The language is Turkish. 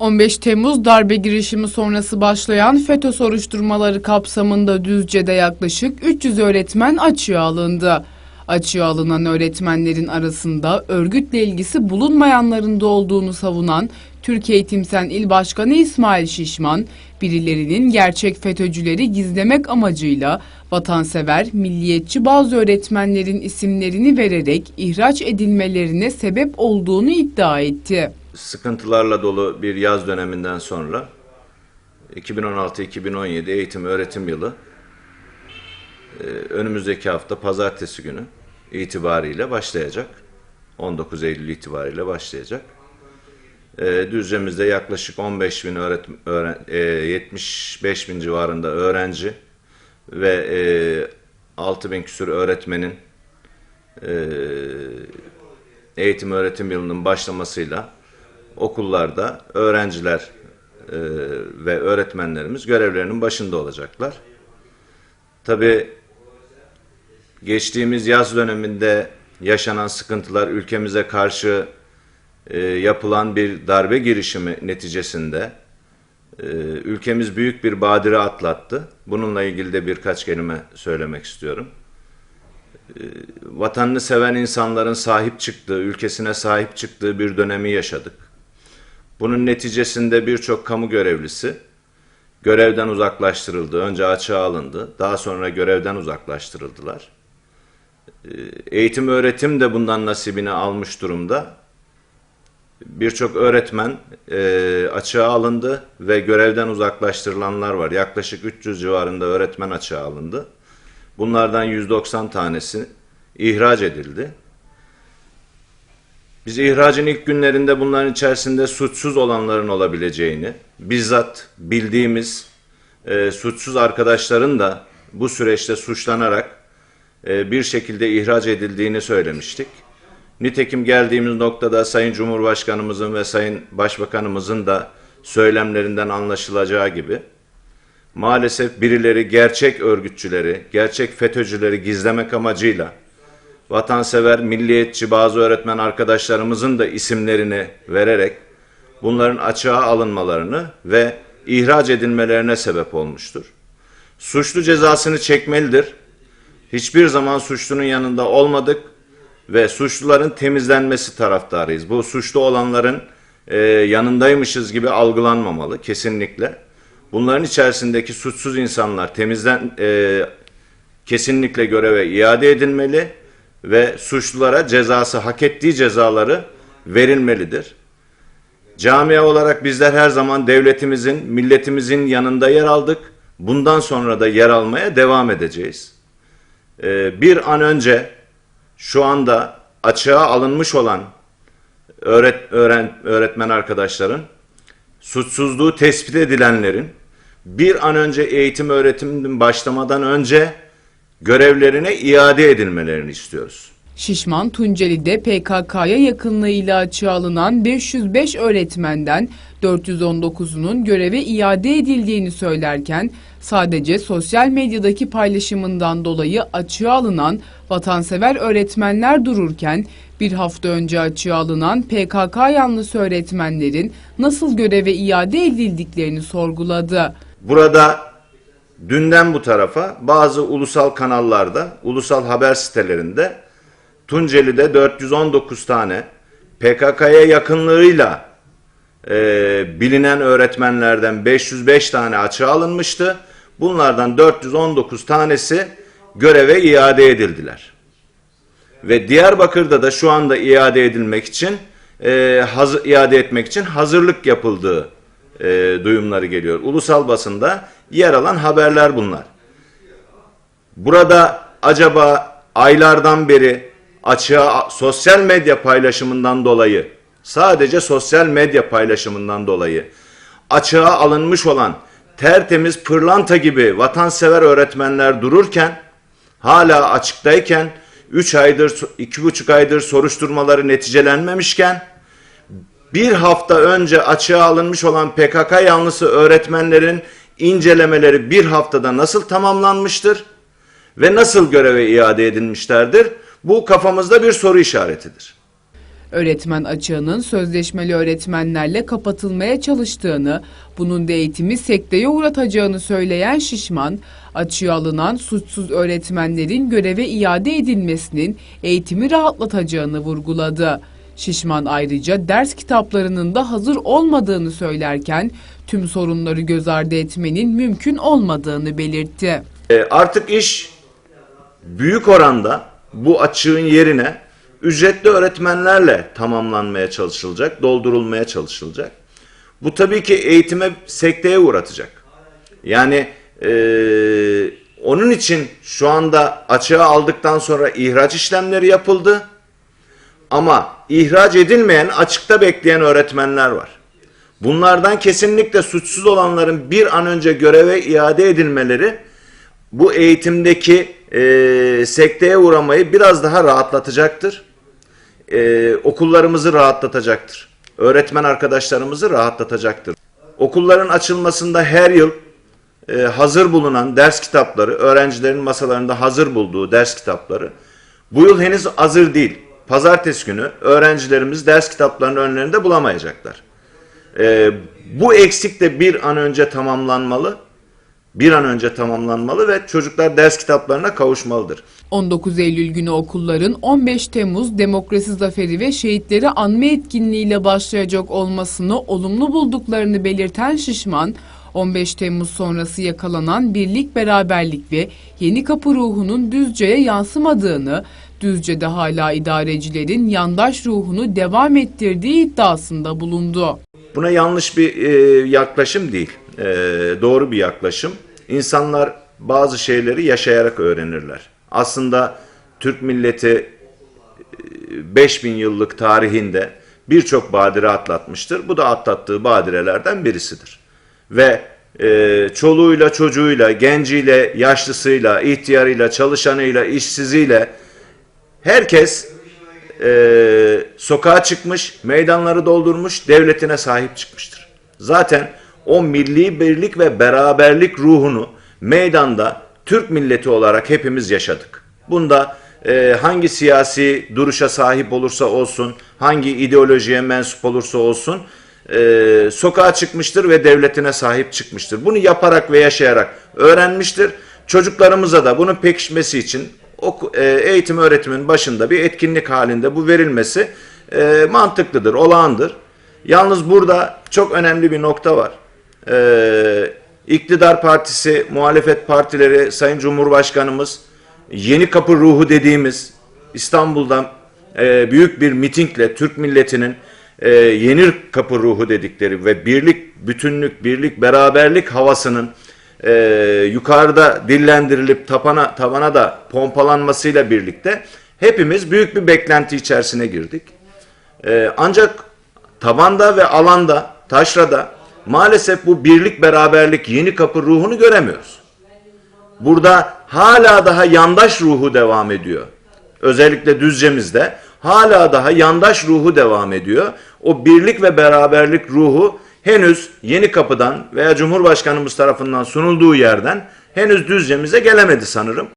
15 Temmuz darbe girişimi sonrası başlayan FETÖ soruşturmaları kapsamında Düzce'de yaklaşık 300 öğretmen açığa alındı. Açığa alınan öğretmenlerin arasında örgütle ilgisi bulunmayanların da olduğunu savunan Türkiye Eğitim Sen İl Başkanı İsmail Şişman, birilerinin gerçek FETÖ'cüleri gizlemek amacıyla vatansever, milliyetçi bazı öğretmenlerin isimlerini vererek ihraç edilmelerine sebep olduğunu iddia etti. Sıkıntılarla dolu bir yaz döneminden sonra 2016-2017 eğitim öğretim yılı e, önümüzdeki hafta pazartesi günü itibariyle başlayacak. 19 Eylül itibariyle başlayacak. E, Düzce'mizde yaklaşık 15 bin öğretim, öğren, e, 75 bin civarında öğrenci ve e, 6 bin küsur öğretmenin e, eğitim öğretim yılının başlamasıyla okullarda öğrenciler e, ve öğretmenlerimiz görevlerinin başında olacaklar. Tabii geçtiğimiz yaz döneminde yaşanan sıkıntılar ülkemize karşı e, yapılan bir darbe girişimi neticesinde e, ülkemiz büyük bir badire atlattı. Bununla ilgili de birkaç kelime söylemek istiyorum vatanını seven insanların sahip çıktığı, ülkesine sahip çıktığı bir dönemi yaşadık. Bunun neticesinde birçok kamu görevlisi görevden uzaklaştırıldı. Önce açığa alındı, daha sonra görevden uzaklaştırıldılar. Ee, Eğitim öğretim de bundan nasibini almış durumda. Birçok öğretmen e, açığa alındı ve görevden uzaklaştırılanlar var. Yaklaşık 300 civarında öğretmen açığa alındı. Bunlardan 190 tanesi ihraç edildi. Biz ihracın ilk günlerinde bunların içerisinde suçsuz olanların olabileceğini, bizzat bildiğimiz e, suçsuz arkadaşların da bu süreçte suçlanarak e, bir şekilde ihraç edildiğini söylemiştik. Nitekim geldiğimiz noktada Sayın Cumhurbaşkanımızın ve Sayın Başbakanımızın da söylemlerinden anlaşılacağı gibi maalesef birileri gerçek örgütçüleri, gerçek FETÖ'cüleri gizlemek amacıyla vatansever, milliyetçi bazı öğretmen arkadaşlarımızın da isimlerini vererek bunların açığa alınmalarını ve ihraç edilmelerine sebep olmuştur. Suçlu cezasını çekmelidir. Hiçbir zaman suçlunun yanında olmadık ve suçluların temizlenmesi taraftarıyız. Bu suçlu olanların e, yanındaymışız gibi algılanmamalı kesinlikle. Bunların içerisindeki suçsuz insanlar temizlen e, kesinlikle göreve iade edilmeli ve suçlulara cezası hak ettiği cezaları verilmelidir. Camia olarak bizler her zaman devletimizin, milletimizin yanında yer aldık. Bundan sonra da yer almaya devam edeceğiz. Ee, bir an önce şu anda açığa alınmış olan öğret, öğren, öğretmen arkadaşların suçsuzluğu tespit edilenlerin bir an önce eğitim öğretimin başlamadan önce görevlerine iade edilmelerini istiyoruz. Şişman Tunceli'de PKK'ya yakınlığıyla açığa alınan 505 öğretmenden 419'unun göreve iade edildiğini söylerken sadece sosyal medyadaki paylaşımından dolayı açığa alınan vatansever öğretmenler dururken bir hafta önce açığa alınan PKK yanlısı öğretmenlerin nasıl göreve iade edildiklerini sorguladı. Burada dünden bu tarafa bazı ulusal kanallarda, ulusal haber sitelerinde Tunceli'de 419 tane PKK'ya yakınlığıyla e, bilinen öğretmenlerden 505 tane açığa alınmıştı. Bunlardan 419 tanesi göreve iade edildiler. Ve Diyarbakır'da da şu anda iade edilmek için e, haz, iade etmek için hazırlık yapıldığı e, duyumları geliyor. Ulusal basında yer alan haberler bunlar. Burada acaba aylardan beri açığa sosyal medya paylaşımından dolayı sadece sosyal medya paylaşımından dolayı açığa alınmış olan tertemiz pırlanta gibi vatansever öğretmenler dururken hala açıktayken 3 aydır 2,5 aydır soruşturmaları neticelenmemişken bir hafta önce açığa alınmış olan PKK yanlısı öğretmenlerin incelemeleri bir haftada nasıl tamamlanmıştır ve nasıl göreve iade edilmişlerdir? Bu kafamızda bir soru işaretidir. Öğretmen açığının sözleşmeli öğretmenlerle kapatılmaya çalıştığını, bunun da eğitimi sekteye uğratacağını söyleyen Şişman, açığa alınan suçsuz öğretmenlerin göreve iade edilmesinin eğitimi rahatlatacağını vurguladı. Şişman ayrıca ders kitaplarının da hazır olmadığını söylerken tüm sorunları göz ardı etmenin mümkün olmadığını belirtti. E, artık iş büyük oranda bu açığın yerine ücretli öğretmenlerle tamamlanmaya çalışılacak, doldurulmaya çalışılacak. Bu tabii ki eğitime sekteye uğratacak. Yani e, onun için şu anda açığa aldıktan sonra ihraç işlemleri yapıldı. Ama ihraç edilmeyen, açıkta bekleyen öğretmenler var. Bunlardan kesinlikle suçsuz olanların bir an önce göreve iade edilmeleri bu eğitimdeki e, sekteye uğramayı biraz daha rahatlatacaktır. E, okullarımızı rahatlatacaktır. Öğretmen arkadaşlarımızı rahatlatacaktır. Okulların açılmasında her yıl e, hazır bulunan ders kitapları, öğrencilerin masalarında hazır bulduğu ders kitapları bu yıl henüz hazır değil. Pazartesi günü öğrencilerimiz ders kitaplarının önlerinde bulamayacaklar. E, bu eksik de bir an önce tamamlanmalı. Bir an önce tamamlanmalı ve çocuklar ders kitaplarına kavuşmalıdır. 19 Eylül günü okulların 15 Temmuz Demokrasi Zaferi ve Şehitleri Anma etkinliğiyle başlayacak olmasını olumlu bulduklarını belirten Şişman, 15 Temmuz sonrası yakalanan birlik, beraberlik ve yeni kapı ruhunun Düzce'ye yansımadığını, Düzce'de hala idarecilerin yandaş ruhunu devam ettirdiği iddiasında bulundu. Buna yanlış bir e, yaklaşım değil. E, doğru bir yaklaşım. İnsanlar bazı şeyleri yaşayarak öğrenirler. Aslında Türk milleti e, 5000 yıllık tarihinde birçok badire atlatmıştır. Bu da atlattığı badirelerden birisidir. Ve e, çoluğuyla, çocuğuyla, genciyle, yaşlısıyla, ihtiyarıyla, çalışanıyla, işsiziyle herkes e, sokağa çıkmış, meydanları doldurmuş, devletine sahip çıkmıştır. Zaten o milli birlik ve beraberlik ruhunu meydanda Türk milleti olarak hepimiz yaşadık. Bunda e, hangi siyasi duruşa sahip olursa olsun, hangi ideolojiye mensup olursa olsun e, sokağa çıkmıştır ve devletine sahip çıkmıştır. Bunu yaparak ve yaşayarak öğrenmiştir. Çocuklarımıza da bunun pekişmesi için oku- e, eğitim öğretimin başında bir etkinlik halinde bu verilmesi e, mantıklıdır, olağandır. Yalnız burada çok önemli bir nokta var. E, iktidar partisi, muhalefet partileri, Sayın Cumhurbaşkanımız yeni kapı ruhu dediğimiz İstanbul'dan e, büyük bir mitingle Türk milletinin e, yeni kapı ruhu dedikleri ve birlik, bütünlük, birlik, beraberlik havasının e, yukarıda dillendirilip tapana, tavana da pompalanmasıyla birlikte hepimiz büyük bir beklenti içerisine girdik. E, ancak tabanda ve alanda, taşrada maalesef bu birlik, beraberlik, yeni kapı ruhunu göremiyoruz. Burada hala daha yandaş ruhu devam ediyor. Özellikle Düzce'mizde hala daha yandaş ruhu devam ediyor. O birlik ve beraberlik ruhu henüz Yeni Kapı'dan veya Cumhurbaşkanımız tarafından sunulduğu yerden henüz Düzce'mize gelemedi sanırım.